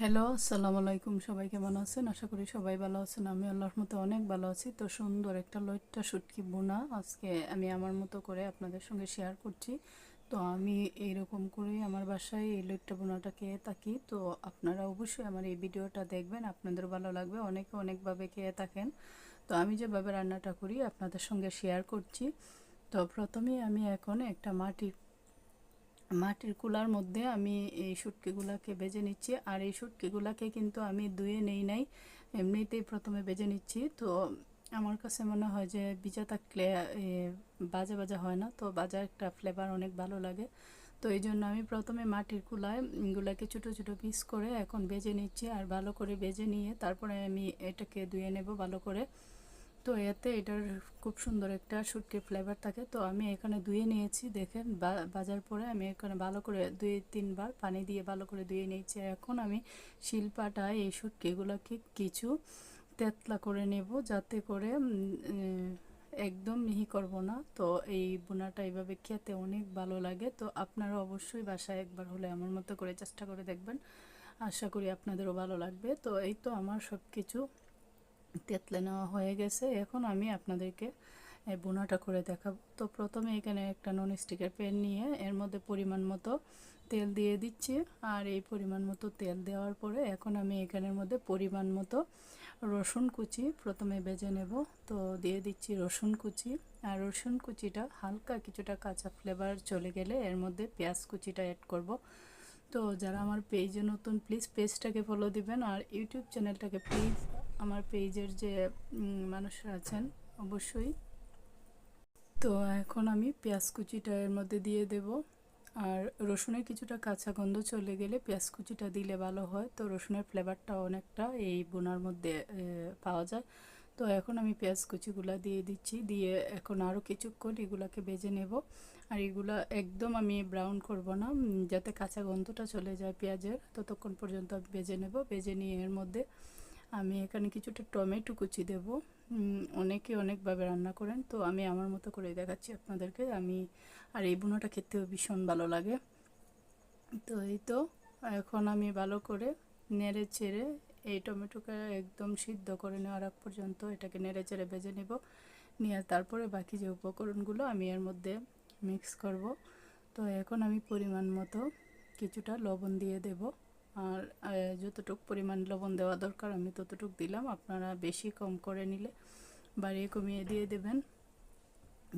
Hello, আসসালামু আলাইকুম। সবাই কেমন আছেন? আশা করি সবাই ভালো আছেন। আমি আল্লাহর মতো অনেক ভালো আছি। তো সুন্দর একটা লইট্টা শুটকি বোনা আজকে আমি আমার মতো করে আপনাদের সঙ্গে শেয়ার করছি। তো আমি এইরকম করেই আমার বাসায় এই লইট্টা বোনাটা খেয়ে থাকি। তো আপনারা অবশ্যই আমার এই ভিডিওটা দেখবেন। আপনাদের ভালো লাগবে। অনেকে অনেকভাবে খেয়ে থাকেন। তো আমি যেভাবে রান্নাটা করি, আপনাদের সঙ্গে শেয়ার করছি। তো প্রথমেই আমি এখন একটা মাটির মাটির কুলার মধ্যে আমি এই শুটকিগুলাকে বেজে নিচ্ছি। আর এই শুটকিগুলাকে কিন্তু আমি ধুয়ে নেই নাই, এমনিতেই প্রথমে বেজে নিচ্ছি। তো আমার কাছে মনে হয় যে ভিজা থাকলে বাজা বাজা হয় না। তো বাজা একটা ফ্লেভার অনেক ভালো লাগে। তো এই জন্য আমি প্রথমে মাটির কুলায় এগুলাকে ছোটো ছোটো পিস করে এখন বেজে নিচ্ছি। আর ভালো করে বেজে নিয়ে তারপরে আমি এটাকে ধুয়ে নেব ভালো করে। তো এতে এটার খুব সুন্দর একটা শুটকির ফ্লেভার থাকে। তো আমি এখানে ধুয়ে নিয়েছি, দেখেন বাজার পরে আমি এখানে ভালো করে দুই, তিনবার পানি দিয়ে ভালো করে ধুয়ে নিয়েছি। এখন আমি শিলপাটায় এই শুটকিগুলোকে কিছু তেতলা করে নেব যাতে করে একদম মিহি করব না। তো এই বোনাটা এইভাবে খেতে অনেক ভালো লাগে। তো আপনারা অবশ্যই বাসায় একবার হলে আমার মতো করে চেষ্টা করে দেখবেন। আশা করি আপনাদেরও ভালো লাগবে। তো এই তো আমার সব কিছু তেতলে নেওয়া হয়ে গেছে। এখন আমি আপনাদেরকে বোনাটা করে দেখাবো। তো প্রথমে এখানে একটা নন স্টিকের প্যান নিয়ে এর মধ্যে পরিমাণ মতো তেল দিয়ে দিচ্ছি। আর এই পরিমাণ মতো তেল দেওয়ার পরে এখন আমি এখানের মধ্যে পরিমাণ মতো রসুন কুচি প্রথমে বেজে নেব। তো দিয়ে দিচ্ছি রসুন কুচি। আর রসুন কুচিটা হালকা কিছুটা কাঁচা ফ্লেভার চলে গেলে এর মধ্যে পেঁয়াজ কুচিটা অ্যাড করব। তো যারা আমার পেজে নতুন প্লিজ পেজটাকে ফলো দিবেন। আর ইউটিউব চ্যানেলটাকে প্লিজ আমার পেজের যে মানুষরা আছেন, অবশ্যই। তো এখন আমি পেঁয়াজ কুচিটা এর মধ্যে দিয়ে দেব। আর রসুনের কিছুটা কাঁচা গন্ধ চলে গেলে পেঁয়াজ কুচিটা দিলে ভালো হয়। তো রসুনের ফ্লেভারটা অনেকটা এই বোনার মধ্যে পাওয়া যায়। তো এখন আমি পেঁয়াজ কুচিগুলো দিয়ে দিচ্ছি। দিয়ে এখন আরও কিছুক্ষণ এগুলাকে বেজে নেব। আর এগুলা একদম আমি ব্রাউন করব না যাতে কাঁচা গন্ধটা চলে যায় পেঁয়াজের। ততক্ষণ পর্যন্ত আমি বেজে নেব। বেজে নিয়ে এর মধ্যে আমি এখানে কিছুটা টমেটো কুচি দেব। অনেকে অনেকভাবে রান্না করেন, তো আমি আমার মতো করে দেখাচ্ছি আপনাদেরকে। আমি, আর এই বুনোটা খেতেও ভীষণ ভালো লাগে। তো এই তো, এখন আমি ভালো করে নেড়ে চেড়ে এই টমেটোকে একদম সিদ্ধ করে নেওয়ার আগ পর্যন্ত এটাকে নেড়ে চেড়ে ভেজে নেব। নিয়ে তারপরে বাকি যে উপকরণগুলো আমি এর মধ্যে মিক্স করব। তো এখন আমি পরিমাণ মতো কিছুটা লবণ দিয়ে দেবো। আর যতটুক পরিমাণ লবণ দেওয়া দরকার আমি ততটুক দিলাম। আপনারা বেশি কম করে নিলে বাড়িয়ে কমিয়ে দিয়ে দেবেন।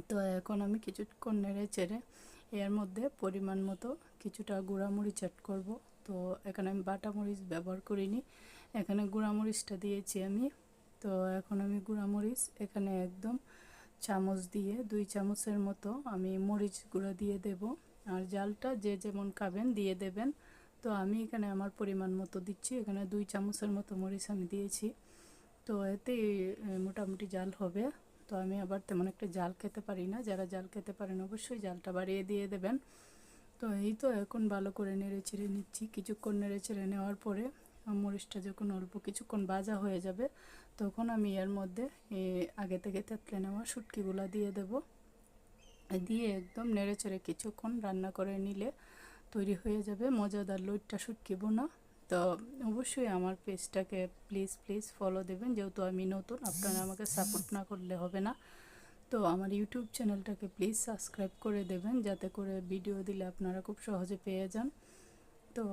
তো এখন আমি কিছুক্ষণ নেড়ে চেড়ে এর মধ্যে পরিমাণ মতো কিছুটা গুঁড়ামরিচ অ্যাড করব। তো এখানে আমি বাটা মরিচ ব্যবহার করিনি। এখানে গুঁড়ামরিচটা দিয়েছি আমি। তো এখন আমি গুঁড়ামরিচ এখানে একদম চামচ দিয়ে দুই চামচের মতো আমি মরিচ গুঁড়া দিয়ে দেব। আর জালটা যে যেমন খাবেন দিয়ে দেবেন। তো আমি এখানে আমার পরিমাণ মতো দিচ্ছি। এখানে দুই চামচের মতো মরিচ আমি দিয়েছি। তো এতে মোটামুটি জাল হবে। তো আমি আবার তেমন একটা জাল খেতে পারি না। যারা জাল খেতে পারেন অবশ্যই জালটা বাড়িয়ে দিয়ে দেবেন। তো এই তো এখন ভালো করে নেড়ে চেড়ে নিচ্ছি। কিছুক্ষণ নেড়ে চেড়ে নেওয়ার পরে মরিচটা যখন অল্প কিছুক্ষণ বাজা হয়ে যাবে, তখন আমি এর মধ্যে আগে থেকে তেতলে নেওয়া শুটকিগুলো দিয়ে দেব। দিয়ে একদম নেড়ে চেড়ে কিছুক্ষণ রান্না করে নিলে তৈরি হয়ে যাবে। মজাদার লইটটা শুটকি বোনা তো অবশ্যই আমার পেজটাকে প্লিজ প্লিজ ফলো দেবেন। যেহেতু আমি নতুন, আপনারা আমাকে সাপোর্ট না করলে হবে না। তো আমার ইউটিউব চ্যানেলটাকে প্লিজ সাবস্ক্রাইব করে দেবেন। যাতে করে ভিডিও দিলে আপনারা খুব সহজে পেয়ে যান। তো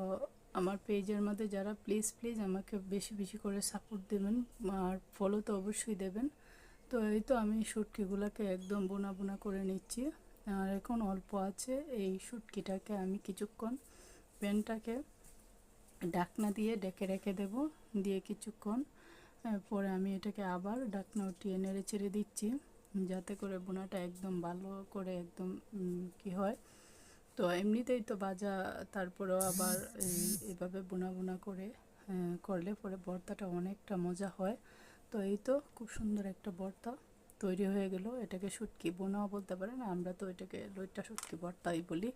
আমার পেজের মধ্যে যারা প্লিজ প্লিজ আমাকে বেশি বেশি করে সাপোর্ট দেবেন, আর ফলো তো অবশ্যই দেবেন। তো এই তো আমি শুটকিগুলোকে একদম বোনা বোনা করে নিচ্ছি। আর এখন অল্প আছে এই শুটকিটাকে আমি কিছুক্ষণ প্যানটাকে ডাকনা দিয়ে ডেকে রেখে দেব, দিয়ে কিছুক্ষণ পরে আমি এটাকে আবার ডাকনা উঠিয়ে নেড়ে ছেড়ে দিচ্ছি, যাতে করে বোনাটা একদম ভালো করে একদম কি হয়। তো এমনিতেই তো বাজা তারপরেও আবার এভাবে বোনা বোনা করে করলে পরে ভর্তাটা অনেকটা মজা হয়। তো এই তো, খুব সুন্দর একটা ভর্তা। তৈরি হয়ে গেল। এটাকে শুটকি বোনাও বলতে পারেন। আমরা তো এটাকে লইটা শুটকি ভর্তাই বলি।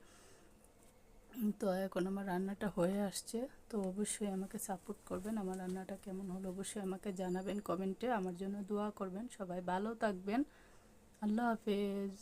তো এখন আমার রান্নাটা হয়ে আসছে। তো অবশ্যই আমাকে সাপোর্ট করবেন। আমার রান্নাটা কেমন হলো অবশ্যই আমাকে জানাবেন কমেন্টে। আমার জন্য দোয়া করবেন। সবাই ভালো থাকবেন। আল্লাহ হাফেজ।